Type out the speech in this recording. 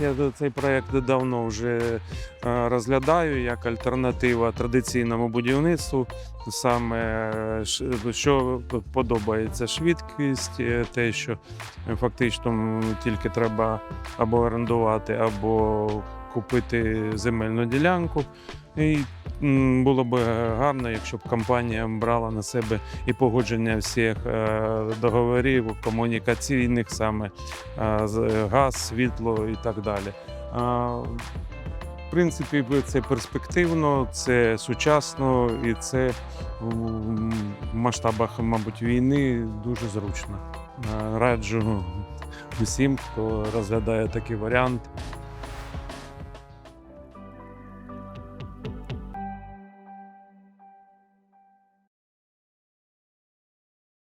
Я цей проект давно вже е, розглядаю як альтернатива традиційному будівництву. Саме е, що подобається швидкість, е, те, що фактично тільки треба або орендувати, або купити земельну ділянку. І було б гарно, якщо б компанія брала на себе і погодження всіх е, договорів комунікаційних, саме е, газ, світло і так далі. В принципі, це перспективно, це сучасно і це в масштабах, мабуть, війни дуже зручно. Е, Раджу усім, хто розглядає такий варіант,